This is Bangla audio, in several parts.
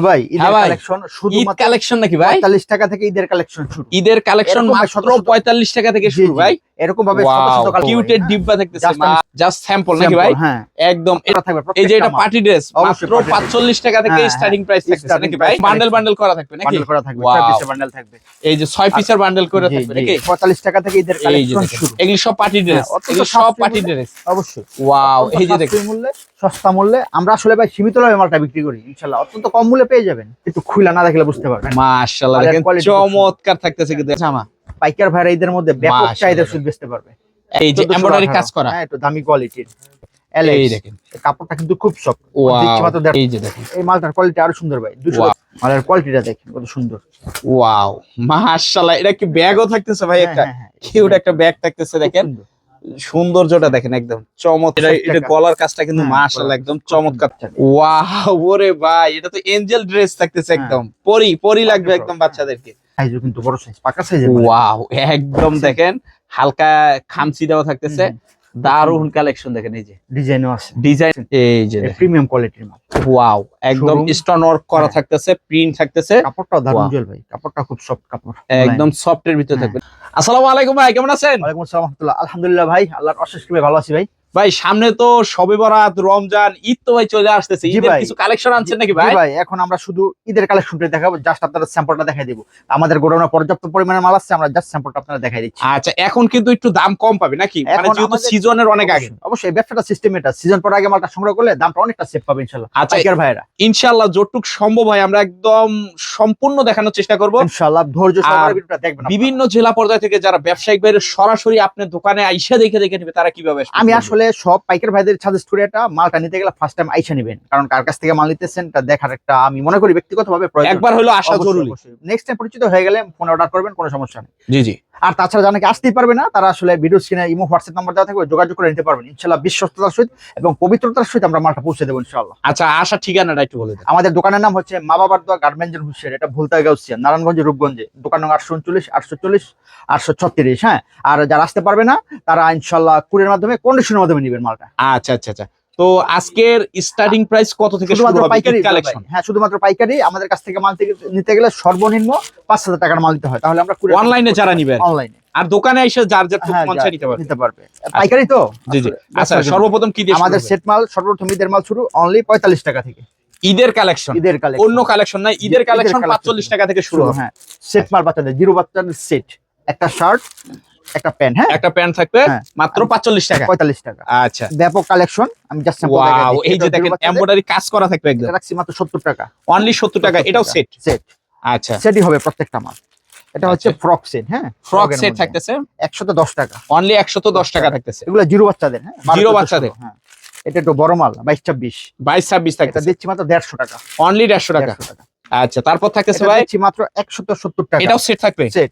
ভাই ঈদের। কালেকশন শুধু কালেকশন নাকি ভাই? 45 টাকা থেকে ঈদের কালেকশন শুরু। ঈদের কালেকশন মাত্র শত শত- পঁয়তাল্লিশ টাকা থেকে শুরু ভাই। এরকম ভাবে কিউটের ডিব্বা থাকতেছে Just আমি- জাস্ট স্যাম্পল নাকি ভাই? হ্যাঁ। একদম এটা থাকবে এই যে এটা পার্টি ড্রেস মাত্র party dress। পাঁচচল্লিশ টাকা থেকে হ্যাঁ, স্টার্টিং প্রাইস থাকতেছে নাকি ভাই? বান্ডেল বান্ডেল করা থাকবে নাকি? বান্ডেল করা থাকবে Wow. ছয় পিসের বান্ডেল থাকবে। এই যে ছয় পিসের বান্ডেল করে থাকবে নাকি? 45 টাকা থেকে যে কালেকশন শুরু। এগুলি সব পার্টি ড্রেস হ্যাঁ, এগুলি সব পার্টি ড্রেস অবশ্যই। ওয়াও এই যে দেখেন। মূল্যে সস্তা মূল্যে আমরা আসলে ভাই সীমিত লাভে মালটা বিক্রি করি ইনশাআল্লাহ অত্যন্ত কম মূল্যে পেয়ে যাবেন। একটু খুলে না দেখলে বুঝতে পারবেন। মাশাআল্লাহ দেখেন চমৎকার থাকতেছে কিন্তু। জামা পাইকার ভাইরা ঈদের মধ্যে ব্যাপক চাহিদা সুদ বেচতে পারবে। এই যে 1418 এমব্রয়ডারি কাজ করা। হ্যাঁ একটু দামি কোয়ালিটির এই দেখেন। কাপড়টা কিন্তু খুব সফট দিচ্ছি মাত্র এই যে দেখেন। এই মালটার কোয়ালিটি আরও সুন্দর ভাই। দুশো Wow. মালের কোয়ালিটিটা দেখেন কত সুন্দর। ওয়াও মাশাআল্লাহ এটা কি ব্যাগও থাকতেছে ভাই হ্যাঁ, একটা? হ্যাঁ, হ্যাঁ। কিউট একটা ব্যাগ থাকতেছে দেখেন। সৌন্দর্যটা দেখেন একদম চমৎকার। এটা- গলার কাজটা কিন্তু হ্যাঁ, মাশাআল্লাহ একদম চমৎকার। ওয়াও ওরে ভাই এটা তো এঞ্জেল ড্রেস থাকতেছে হ্যাঁ। একদম। পরি পরি লাগবে একদম বাচ্চাদেরকে। সাইজও কিন্তু বড় সাইজ পাকা সাইজের ওয়াও একদম দেখেন হালকা খামচি দেওয়া থাকতেছে। দারুণ কালেকশন দেখেন এই যে। ডিজাইনও আছে। ডিজাইন এই যে প্রিমিয়াম কোয়ালিটির মাল। ওয়াও একদম। স্টোন ওয়ার্ক করা হ্যাঁ। থাকতেছে প্রিন্ট থাকতেছে। কাপড়টাও দারুণ জল ভাই কাপড়টা খুব সফট কাপড়। একদম সফট এর ভিতরে হ্যাঁ। থাকবে আসসালামু আলাইকুম ভাই কেমন আছেন? ওয়ালাইকুম আসসালাম রহমতুল্লাহ। আলহামদুলিল্লাহ ভাই আল্লাহর অশেষ কৃপায় ভালো আছি ভাই। ভাই সামনে তো সবে বরাত রমজান ঈদ তো ভাই চলে আসতেছে। ঈদের কিছু কালেকশন আনছেন নাকি ভাই? ভাই এখন আমরা শুধু ঈদের কালেকশনটা দেখাবো জাস্ট আপনারা স্যাম্পলটা দেখাই দিব। আমাদের গোডাউনে পর্যাপ্ত পরিমাণে মাল আছে আমরা জাস্ট স্যাম্পলটা আপনারা দেখাই দিচ্ছি। আচ্ছা এখন কিন্তু একটু দাম কম পাবে নাকি? মানে যেহেতু সিজনের অনেক আগে। অবশ্যই, ব্যবসাটা সিস্টেম এটা। সিজন পর আগে মালটা সংগ্রহ করলে দামটা অনেকটা সেভ পাবে ইনশাআল্লাহ আচ্ছা ভাইরা ইনশাআল্লাহ যতটুক সম্ভব হয় আমরা একদম সম্পূর্ণ দেখানোর চেষ্টা করব। ইনশাআল্লাহ ধৈর্য সহকারে ভিডিওটা দেখবেন বিভিন্ন জেলা পর্যায় থেকে যারা ব্যবসায়িক বাইরে সরাসরি আপনার দোকানে আইসা দেখে দেখে নেবে তারা কীভাবে আসবে? আমি আসলে সব পাইকার ভাইদের সাজেস্ট করে এটা মালটা নিতে গেলে ফার্স্ট টাইম আইসা নেবেন। কারণ কার কাছ থেকে মাল নিতেছেন তা দেখার একটা আমি মনে করি ব্যক্তিগতভাবে প্রয়োজন। একবার হলো আসা জরুরি। নেক্সট টাইম পরিচিত হয়ে গেলে ফোন অর্ডার করবেন কোনো সমস্যা নেই। জি জি। আর তাছাড়া জানাকে আসতেই পারবে না তারা আসলে ভিডিও স্ক্রিনে ইমো হোয়াটসঅ্যাপ নাম্বার দেওয়া থাকবে যোগাযোগ করে নিতে পারবেন। ইনশাল্লাহ বিশ্বস্ততার সহিত এবং পবিত্রতার সহিত আমরা মালটা পৌঁছে দেবো ইনশাল্লাহ। আচ্ছা আসার ঠিকানাটা একটু বলে আমাদের দোকানের নাম হচ্ছে মা বাবার দোয়া গার্মেন্টস হুসের এটা ভুলতা গাউসিয়া নারায়ণগঞ্জ রূপগঞ্জে। দোকান নং আটশো উনচল্লিশ আটশো চল্লিশ আটশো ছত্রিশ হ্যাঁ। আর যারা আসতে পারবে না তারা ইনশাল্লাহ কুরিয়ার মাধ্যমে কন্ডিশনের মাধ্যমে নেবেন মালটা। আচ্ছা আচ্ছা আচ্ছা। তো আজকের স্টার্টিং প্রাইস কত থেকে শুরু হবে? পাইকারি কালেকশন হ্যাঁ শুধুমাত্র পাইকারি। আমাদের কাছ থেকে মাল থেকে নিতে গেলে সর্বনিম্ন পাঁচ হাজার টাকার মাল দিতে হয়। তাহলে আমরা অনলাইনে যারা নিবেন অনলাইনে আর দোকানে এসে যার যার হ্যাঁ, মঞ্চে নিতে পারবে। নিতে পারবে। পাইকারি তো? জি জি। আচ্ছা সর্বপ্রথম কি দিয়ে আমাদের সেট মাল সর্বপ্রথম ঈদের মাল শুরু অনলি পঁয়তাল্লিশ টাকা থেকে। ঈদের কালেকশন ঈদের কালেকশন অন্য কালেকশন নাই ঈদের কালেকশন collection। পাঁচচল্লিশ টাকা থেকে শুরু হ্যাঁ। সেট মাল বাচ্চাদের জিরো বাচ্চাদের সেট একটা শার্ট একটা প্যান্ট হ্যাঁ? একটা প্যান্ট থাকবে হ্যাঁ। মাত্র পাঁচচল্লিশ টাকা। পঁয়তাল্লিশ টাকা। আচ্ছা। ব্যাপক কালেকশন আমি জাস্ট ওয়াও এই যে দেখেন এমব্রয়ডারি কাজ করা থাকবে একদম। রাখছি মাত্র সত্তর টাকা। অনলি সত্তর টাকা এটাও সেট সেট আচ্ছা। সেটই হবে প্রত্যেকটা মাল। এটা হচ্ছে আচ্ছা। ফ্রক সেট হ্যাঁ? ফ্রক সেট থাকতেছে? একশত দশ টাকা। অনলি একশত দশ টাকা থাকতেছে। এগুলো জিরো বাচ্চাদের হ্যাঁ? জিরো 12 বাচ্চাদের। হ্যাঁ। এটা একটু বড় মাল বাইশ ছাব্বিশ। বাইশ ছাব্বিশ এটা থাকতেছে। দিচ্ছি মাত্র দেড়শো টাকা। অনলি দেড়শো টাকা। 150 টাকা। আচ্ছা তারপর থাকতেছে ভাই? দিচ্ছি মাত্র একশত সত্তর টাকা। এটাও সেট থাকবে? সেট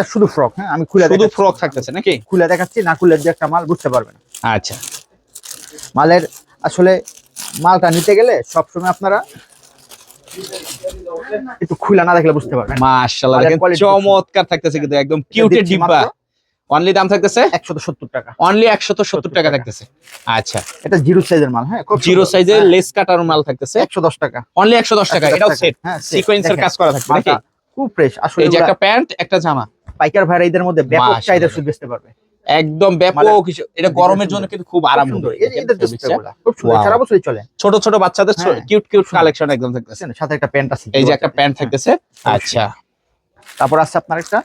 এটা শুধু ফ্রক হ্যাঁ? আমি খুলে শুধু ফ্রক থাকতেছে নাকি? খুলে দেখাচ্ছি না খুলে যে একটা মাল বুঝতে পারবেন। আচ্ছা। মালের আসলে মালটা নিতে গেলে সবসময় আপনারা একটু খুলে না দেখলে বুঝতে পারবেন। মাশাআল্লাহ চমৎকার থাকতেছে কিন্তু একদম কিউটের ডিব্বা। অনলি দাম থাকতেছে? একশত সত্তর টাকা। অনলি একশত সত্তর টাকা টাকা। থাকতেছে। আচ্ছা। এটা জিরো সাইজের মাল হ্যাঁ? জিরো সাইজের লেস কাটার মাল থাকতেছে। একশো দশ টাকা। অনলি একশো দশ টাকা এটাও সেট হ্যাঁ। সিকোয়েন্সের কাজ করা থাকবে নাকি? খুব ফ্রেশ আসলে এই যে একটা প্যান্ট একটা জামা। পাইকার ভাইরাইদের মধ্যে ব্যাপক চাহিদা সুদ বেচতে পারবে। একদম ব্যাপক মালের- এটা গরমের জন্য কিন্তু খুব আরাম সারা বছরই চলে। ছোট ছোট বাচ্চাদের। কিউট কিউট কালেকশন একদম থাকতেছে? সাথে একটা প্যান্ট আছে। এই যে একটা প্যান্ট থাকতেছে। আচ্ছা। তারপর আছে আপনার একটা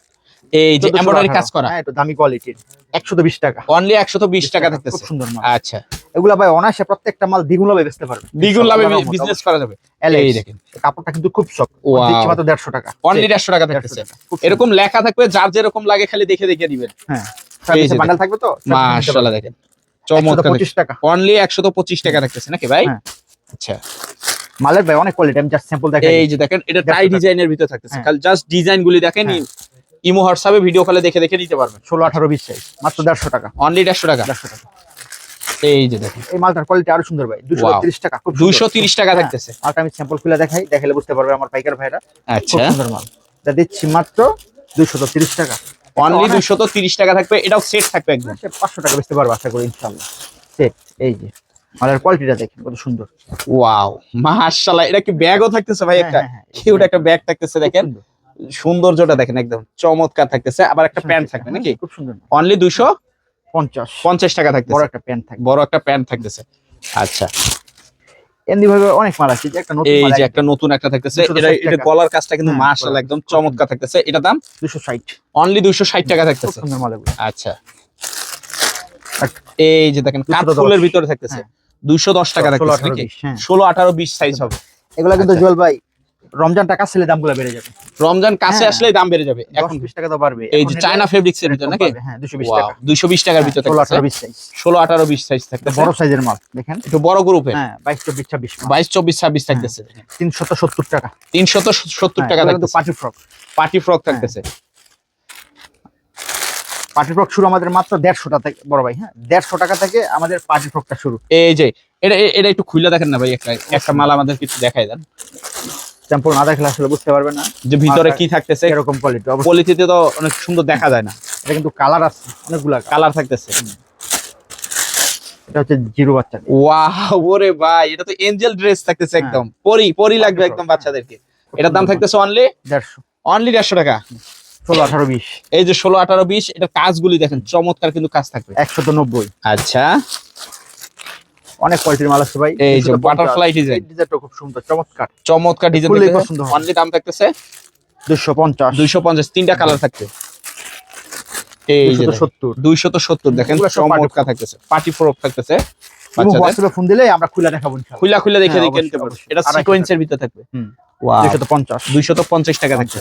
এই যে 1418 এমব্রয়ডারি কাজ করা। হ্যাঁ একটু দামি কোয়ালিটির একশো বিশ টাকা। অনলি একশত বিশ টাকা থাকতেছে। খুব সুন্দর মাল। আচ্ছা। এগুলা ভাই অনায়াসে প্রত্যেকটা মাল দ্বিগুণ লাভে বেচতে পারবে। দ্বিগুণ লাভে বিজনেস করা যাবে। এই দেখেন। কাপড়টা কিন্তু খুব Wow. দিচ্ছি মাত্র দেড়শো টাকা। অনলি দেড়শো টাকা থাকতেছে। এরকম লেখা থাকবে যার যেরকম লাগে খালি দেখে দেখে দিবেন। হ্যাঁ। বান্ডেল থাকবে তো মাশাআল্লাহ দেখেন। চমৎকার পঁচিশ টাকা। অনলি একশত পঁচিশ টাকা থাকতেছে নাকি ভাই? হ্যাঁ। আচ্ছা। মালের ভাই অনেক কোয়ালিটি আমি জাস্ট স্যাম্পল দেখাই এই যে দেখেন এটা টাই ডিজাইনের ভিতরে থাকতেছে। হ্যাঁ। খালি জাস্ট ডিজাইন গুলি দেখেন হ্যাঁ। ইমো হোয়াটসঅ্যাপে ভিডিও কলে দেখে দেখে নিতে পারবেন। ষোলো আঠারো বিশ সাইজ মাত্র দেড়শো টাকা। অনলি দেড়শো টাকা? দেড়শো টাকা। এই যে দেখেন। এই মালটার কোয়ালিটি আরও সুন্দর ভাই। দুশো Wow. তিরিশ টাকা খুব টাকা হ্যাঁ, থাকতেছে। মালটা আমি স্যাম্পল খুলে দেখাই দেখালে বুঝতে পারবে আমার পাইকার ভাইরা। আচ্ছা। সুন্দর মাল। এটা দিচ্ছি মাত্র দুইশো তিরিশ টাকা। অনলি থাকবে এটাও সেট থাকবে একদম। সে পাঁচশো টাকা বেচতে পারবে আশা করি ইনশাল্লাহ সেট এই যে। মালের কোয়ালিটিটা দেখেন কত সুন্দর। ওয়াও মাশাআল্লাহ এটা কি ব্যাগও থাকতেছে ভাই একটা? হ্যাঁ, হ্যাঁ, হ্যাঁ। কিউট একটা ব্যাগ থাকতেছে দেখেন। সৌন্দর্যটা দেখেন একদম চমৎকার থাকতেছে। আবার একটা প্যান্ট থাকবে নাকি? খুব সুন্দর। অনলি দুইশো পঞ্চাশ। পঞ্চাশ টাকা বড় একটা প্যান্ট থাকবে। বড় একটা প্যান্ট থাকতেছে। আচ্ছা। এমনি ভাবে অনেক মাল আছে যে একটা নতুন এই যে একটা নতুন একটা থাকতেছে এটা এটা গলার কাজটা কিন্তু হ্যাঁ, মাশাআল্লাহ একদম চমৎকার থাকতেছে। এটা দাম? দুশো ষাট। অনলি দুইশো ষাট টাকা থাকতেছে। সুন্দর মাল আচ্ছা। এই যে দেখেন 210 ভিতরে থাকতেছে। হ্যাঁ। দুইশো দশ টাকা ষোলো থাকতেছে আঠারো নাকি? বিশ, হ্যাঁ। ষোলো আঠারো বিশ সাইজ হবে। এগুলা কিন্তু আচ্ছা। জুয়েল ভাই রমজান টাকা ছেলে দামগুলো বেড়ে যাবে। রমজান কাছে হ্যাঁ। আসলেই দাম বেড়ে যাবে এখন বিশ টাকা তো বাড়বে। এই যে চায়না ফেব্রিক্স এর ভিতর নাকি? হ্যাঁ দুশো বিশ ওয়াও টাকা। দুইশো বিশ টাকার ভিতরে ষোলো আঠারো থাকতেছে বিশ সাইজ ষোলো আঠারো বিশ সাইজ থাকতেছে। বড় সাইজের মাল দেখেন। একটু বড় গ্রুপে হ্যাঁ বাইশ চব্বিশ ছাব্বিশ বাইশ চব্বিশ ছাব্বিশ থাকতেছে। তিনশত সত্তর টাকা। তিনশত সত্তর হ্যাঁ, টাকা থাকতেছে। পার্টি ফ্রক পার্টি ফ্রক থাকতেছে। পার্টি ফ্রক শুরু আমাদের মাত্র দেড়শো থেকে বড় ভাই হ্যাঁ দেড়শো টাকা থেকে আমাদের পার্টি ফ্রকটা শুরু। এই যে এটা এটা একটু খুলে দেখেন না ভাই একটা একটা মাল আমাদের কিছু দেখাই দেন। স্যাম্পল না দেখলে আসলে বুঝতে পারবে না। যে ভিতরে। কি থাকতেছে? এরকম কোয়ালিটি পলিথিতে তো অনেক সুন্দর দেখা যায় না। এটা কিন্তু কালার আছে অনেকগুলা কালার থাকতেছে। এটা হচ্ছে জিরো বাচ্চা। ওয়াও ওরে ভাই এটা তো এঞ্জেল ড্রেস থাকতেছে হ্যাঁ। একদম। পরি পরি লাগবে একদম বাচ্চাদেরকে। এটার দাম থাকতেছে অনলি দেড়শো। অনলি দেড়শো টাকা? ষোলো আঠারো বিশ। এই যে ষোলো আঠারো বিশ এটার কাজগুলি দেখেন চমৎকার কিন্তু কাজ থাকবে। একশত নব্বই। আচ্ছা। অনেক কোয়ালিটির মাল আছে ভাই। এই যে বাটারফ্লাই ডিজাইন ডিজাইনটা খুব সুন্দর চমৎকার। চমৎকার ডিজাইন দেখতে। পছন্দ অনলি দাম থাকতেছে 250 250 তিনটা কালার থাকবে এই যে 270 270 দেখেন চমৎকার থাকতেছে। পার্টি ফ্রক থাকতেছে বাচ্চাদের। ফোন দিলে আমরা খুলে দেখাবো খুলা খুলে দেখে দেখে নিতে পারব। এটা সিকোয়েন্সের ভিতরে থাকবে। ওয়া 250 250 টাকা থাকছে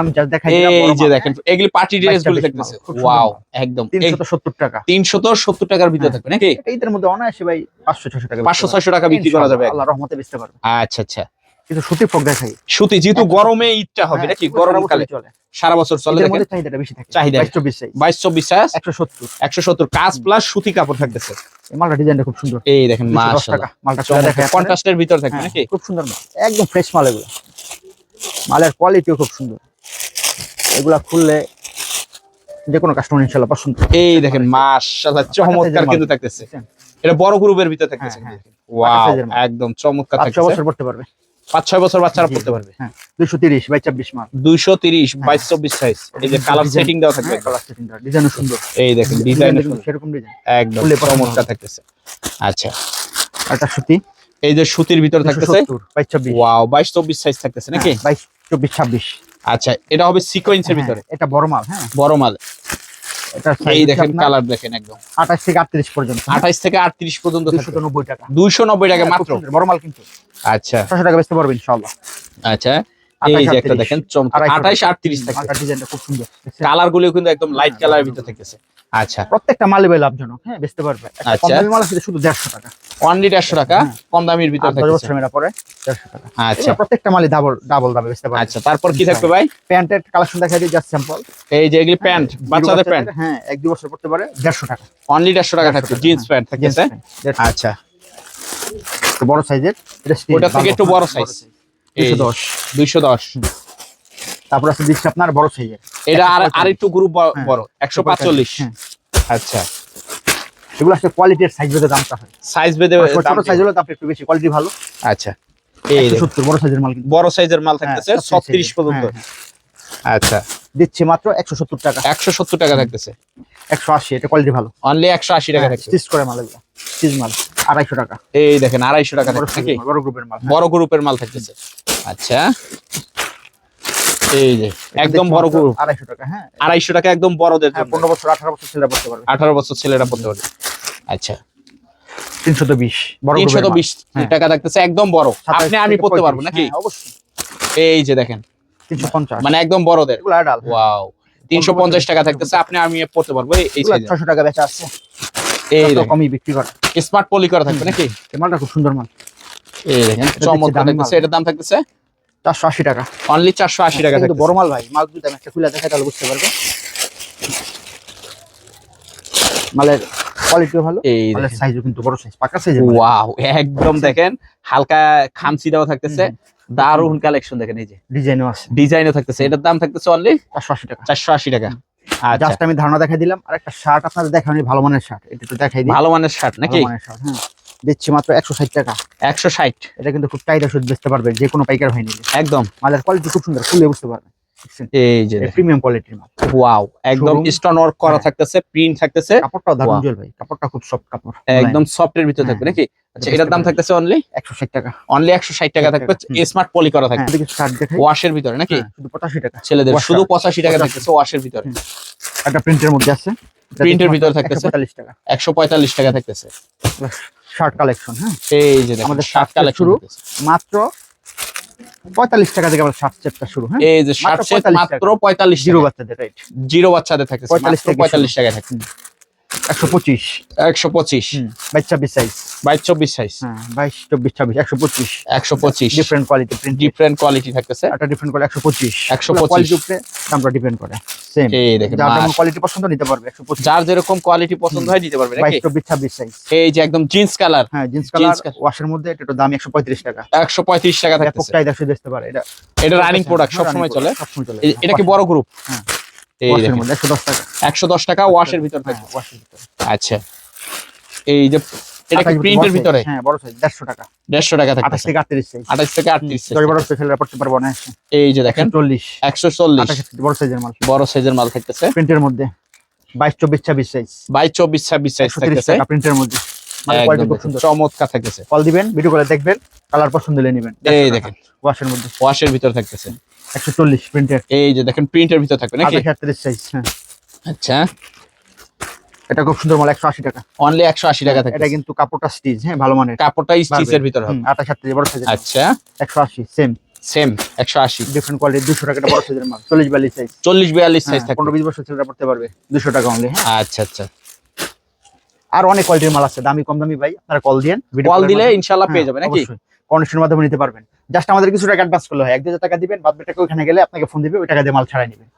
আমি দেখাই এই যে দেখেন পার্টি থাকতেছে। ওয়াও একদম। 370 টাকা। 370 টাকার থাকবে নাকি? মধ্যে অনায়াসে ভাই টাকা টাকা যাবে। আল্লাহ রহমতে পারবে। আচ্ছা আচ্ছা। কিন্তু সুতি ফ্রক দেখাই। সুতি যেহেতু গরমে ঈদটা হবে হ্যাঁ, নাকি গরমকালে চলে। সারা বছর চলে ঈদের দেখেন। চাহিদাটা বেশি থাকে। চাহিদা। বাইশ চব্বিশ সাইজ বাইশ চব্বিশ সাইজ একশো সত্তর। একশো সত্তর। কাজ প্লাস সুতি কাপড় থাকতেছে। মালটা ডিজাইনটা খুব সুন্দর। এই দেখেন মাশাআল্লাহ। মালটা খুলে দেখাই কন্ট্রাস্টের ভিতর হ্যাঁ, নাকি? খুব সুন্দর মাল। একদম ফ্রেশ মাল এগুলো। মালের কোয়ালিটিও খুব সুন্দর। এগুলা খুললে যে কোনো কাস্টমার ইনশাল্লাহ পছন্দ করবে। এই দেখেন মাশাআল্লাহ চমৎকার কিন্তু থাকতেছে। এটা বড় গ্রুপের ভিতর থাকতেছে হ্যাঁ, ওয়াও একদম চমৎকার পাঁচ থাকতেছে। বছর পড়তে পারবে। পাঁচ ছয় বছর বাচ্চারা পড়তে পারবে। হ্যাঁ দুইশো তিরিশ বাই ছাব্বিশ মাল দুইশো তিরিশ বাইশ চব্বিশ সাইজ এই যে কালার সেটিং দেওয়া থাকবে হ্যাঁ, কালার সেটিং দেওয়া। ডিজাইনও সুন্দর। এই দেখেন ডিজাইন সেরকম ডিজাইন একদম চমৎকার থাকতেছে। আচ্ছা। একটা সুতি। এই যে সুতির ভিতর থাকতেছে? ওয়াও বাইশ চব্বিশ সাইজ থাকতেছে নাকি? হ্যাঁ, বাইশ চব্বিশ ছাব্বিশ। আচ্ছা এটা হবে সিকোয়েন্সের হ্যাঁ, ভিতরে। এটা বড় মাল হ্যাঁ। বড় মাল। এটা এই দেখেন কালার দেখেন একদম। আঠাশ থেকে আটত্রিশ পর্যন্ত। আঠাইশ থেকে আটত্রিশ পর্যন্ত দুইশো নব্বই টাকা। দুইশো নব্বই টাকা হ্যাঁ, মাত্র? বড় মাল কিন্তু। আচ্ছা। টাকা বেচতে আচ্ছা। আঠাইশ, এই যে একটা দেখেন চমৎকার। থাকে ডিজাইনটা খুব সুন্দর? কালারগুলো কিন্তু একদম লাইট কালার কালারের ভিতরে ভিতর থাকতেছে আচ্ছা। প্রত্যেকটা মালই ভাই লাভজনক হ্যাঁ বেচতে পারবে। কম আচ্ছা। মাল শুধু দেড়শো টাকা। অনলি দেড়শো টাকা হ্যাঁ। কম দামের ভিতর আর দশ বছর মেরা পরে দেড়শো টাকা। আচ্ছা। প্রত্যেকটা মালই ডাবল ডাবল দামে বেচতে পারবে। আচ্ছা তারপর কি থাকবে ভাই? প্যান্টের কালেকশন দেখা দিই জাস্ট স্যাম্পল এই যে এগুলি প্যান্ট বাচ্চাদের প্যান্ট? হ্যাঁ এক দু বছর পড়তে পারে দেড়শো টাকা। অনলি দেড়শো টাকা জিন্স হ্যাঁ। প্যান্ট আচ্ছা। বড় সাইজের ওটা থেকে একটু হ্যাঁ, বড়। এই দুশো। দশ দুইশো দশ। তারপর আছে দিচ্ছি আপনার বড় সাইজের এটা আর 145 একটু গ্রুপ হ্যাঁ। বড় একশো পাঁচচল্লিশ। হ্যাঁ। আচ্ছা। এগুলো আসলে কোয়ালিটির সাইজ ভেদে দামটা হয়। সাইজ বেঁধে ছোট সাইজ হলে দামটা একটু বেশি কোয়ালিটি ভালো। আচ্ছা। এই সত্তর বড় সাইজের মাল বড় সাইজের মাল থাকতেছে হ্যাঁ, ছত্রিশ 36 পর্যন্ত। হ্যাঁ, হ্যাঁ। আচ্ছা। দিচ্ছি মাত্র একশো সত্তর টাকা। একশো সত্তর টাকা থাকতেছে। একশো আশি এটা কোয়ালিটি ভালো। অনলি একশো আশি টাকা থাকছে। স্টিচ করে মাল এগুলো। স্টিচ মাল আড়াইশো টাকা। এই দেখেন আড়াইশো টাকা বড় গ্রুপের মাল। বড় গ্রুপের মাল থাকতেছে। আচ্ছা। এই যে একদম বড় মাত্র গ্রুপ টাকা হ্যাঁ? আড়াইশো টাকা একদম বড়দের হ্যাঁ জন্য। পনেরো বছর আঠারো বছর ছেলে পড়তে পারবে। আঠারো বছর ছেলেরা পড়তে পারে আচ্ছা। বড় হ্যাঁ। টাকা থাকতেছে একদম বড়। আপনি আমি পড়তে পারব নাকি? অবশ্যই। এই যে দেখেন মানে একদম বড়দের। এগুলো অ্যাডাল ওয়াও। তিনশো পঞ্চাশ টাকা থাকতেছে আপনি আমি পড়তে পারব। এই- টাকা বেচা আছে। এই কমই বিক্রি করে স্মার্ট পলি করা থাকবে নাকি? মালটা খুব সুন্দর মাল। এই দেখেন চমৎকার থাকতেছে। এটার দাম থাকতেছে? চারশো আশি টাকা। অনলি চারশো আশি টাকা কিন্তু বড় মাল ভাই মাল যদি আমি একটা খুলে দেখাই তাহলে বুঝতে পারবে। মালের কোয়ালিটিও ভালো এই সাইজও কিন্তু বড় সাইজ পাকা সাইজের ওয়াও একদম দেখেন হালকা খামচি দেওয়া থাকতেছে। কালেকশন দেখেন এই যে। ডিজাইনও আছে। ডিজাইনও থাকতেছে এটার দাম থাকতেছে অনলি চারশো আশি টাকা। চারশো আশি টাকা। আচ্ছা। জাস্ট আমি ধারণা দেখাই দিলাম আর একটা শার্ট আপনাদের দেখানি ভালো মানের শার্ট এটা একটু দেখাই দিই। ভালো মানের শার্ট নাকি? ভালো মানের শার্ট হ্যাঁ দিচ্ছি মাত্র একশো ষাট টাকা। একশো ষাট। এটা কিন্তু খুব টাইট ওষুধ বেচতে পারবে যে কোনো পাইকার হয়নি। একদম। মালের কোয়ালিটি খুব সুন্দর খুলে বুঝতে পারবেন এই যে প্রিমিয়াম কোয়ালিটির মাল। ওয়াও একদম স্টোন ওয়ার্ক করা হ্যাঁ। থাকতেছে প্রিন্ট থাকতেছে। কাপড়টাও দারুণ জল ভাই কাপড়টা খুব সফট কাপড়। একদম ভিতরে থাকবে হ্যাঁ। নাকি? আচ্ছা এটার দাম থাকতেছে অনলি একশো ষাট টাকা। অনলি একশো ষাট টাকা থাকবে। স্মার্ট পলি করা থাকবে। হ্যাঁ দেখাই। ওয়াশের ভিতরে নাকি? শুধু পঁচাশি টাকা। ছেলেদের wash শুধু shirt। পঁচাশি টাকা থাকতেছে ওয়াশের ভিতরে। একটা প্রিন্টের মধ্যে আছে। এর ভিতরে থাকতেছে? টাকা। একশো পঁয়তাল্লিশ টাকা থাকতেছে। শার্ট কালেকশন হ্যাঁ? এই যে আমাদের শার্ট কালেকশন শুরু। মাত্র পঁয়তাল্লিশ টাকা থেকে আমাদের শার্ট সেটটা শুরু হ্যাঁ? এই যে শার্ট সেট মাত্র পঁয়তাল্লিশ জিরো বাচ্চাদের রাইট জিরো বাচ্চাদের থাকে 45 মাত্র থেকে পঁয়তাল্লিশ টাকা থাকছে একশো পঁচিশ। একশো পঁচিশ। বাইশ ছাব্বিশ সাইজ বাইশ চব্বিশ সাইজ হ্যাঁ বাইশ চব্বিশ ছাব্বিশ একশো পঁচিশ। একশো পঁচিশ। ডিফারেন্ট কোয়ালিটি ডিফারেন্ট কোয়ালিটি থাকতেছে। একটা ডিফারেন্ট করে একশো পঁচিশ। 125 কোয়ালিটি উপরে দামটা ডিপেন্ড করে। সেম এই দেখেন যার কোয়ালিটি পছন্দ নিতে পারবে একশো পঁচিশ। যার যেরকম কোয়ালিটি পছন্দ হয় নিতে পারবে বাইশ চব্বিশ ছাব্বিশ সাইজ এই যে একদম জিন্স কালার হ্যাঁ জিন্স কালার ওয়াশের মধ্যে এটা দাম একশো পঁয়ত্রিশ টাকা। একশো পঁয়ত্রিশ টাকা থাকতেছে। চাহিদা শুধু দেখতে পারে এটা এটা রানিং প্রোডাক্ট হ্যাঁ, সবসময় চলে। সবসময় চলে। এটা কি বড় গ্রুপ হ্যাঁ। একশো দশ টাকা। ওয়াশের ভিতর হ্যাঁ। আচ্ছা। এই যে এটা কি প্রিন্টের ভিতরে? হ্যাঁ বড় সাইজ টাকা। টাকা থেকে সাইজ থেকে বড় স্পেশাল পড়তে পারব না এই যে দেখেন চল্লিশ। একশো চল্লিশ। আঠাশ বড় সাইজের মাল। বড় সাইজের মাল থাকতেছে। প্রিন্টের মধ্যে। বাইশ চব্বিশ ছাব্বিশ সাইজ বাইশ চব্বিশ ছাব্বিশ সাইজ একশো থাকতেছে। প্রিন্টের মধ্যে। চমৎকার থাকতেছে। কল দিবেন ভিডিও করে দেখবেন কালার পছন্দ হলে নেবেন। এই দেখেন। ওয়াশের মধ্যে। ওয়াশের ভিতর থাকতেছে। একশো চল্লিশ প্রিন্টের এই যে দেখেন প্রিন্টের ভিতর থাকবে নাকি? সাইজ হ্যাঁ। আচ্ছা। এটা খুব সুন্দর মাল একশো আশি টাকা। অনলি একশো আশি টাকা এটা কিন্তু কাপড়টা স্টিচ হ্যাঁ ভালো মানের। কাপড়টা স্টিচের ভিতর হবে। বড় সাইজের আচ্ছা। একশো আশি সেম সেম একশো আশি। ডিফারেন্ট কোয়ালিটি দুশো টাকা বড় সাইজের মাল চল্লিশ বিয়াল্লিশ সাইজ চল্লিশ বিয়াল্লিশ সাইজ থাকবে। পনেরো বিশ বছর ছেলেরা পড়তে পারবে দুশো টাকা অনলি হ্যাঁ। আচ্ছা আচ্ছা। আর অনেক কোয়ালিটির মাল আছে দামি কম দামি ভাই আপনারা কল দিয়েন কল দিলে ইনশাল্লাহ পেয়ে হ্যাঁ, যাবে নাকি। কন্ডিশনের মাধ্যমে নিতে পারবেন। জাস্ট আমাদের কিছু টাকা অ্যাডভান্স করলে হয়। এক হাজার টাকা দিবেন, বাদ টাকা ওইখানে গেলে আপনাকে ফোন দিবে, ওই টাকা দিয়ে মাল ছাড়াই নেবেন।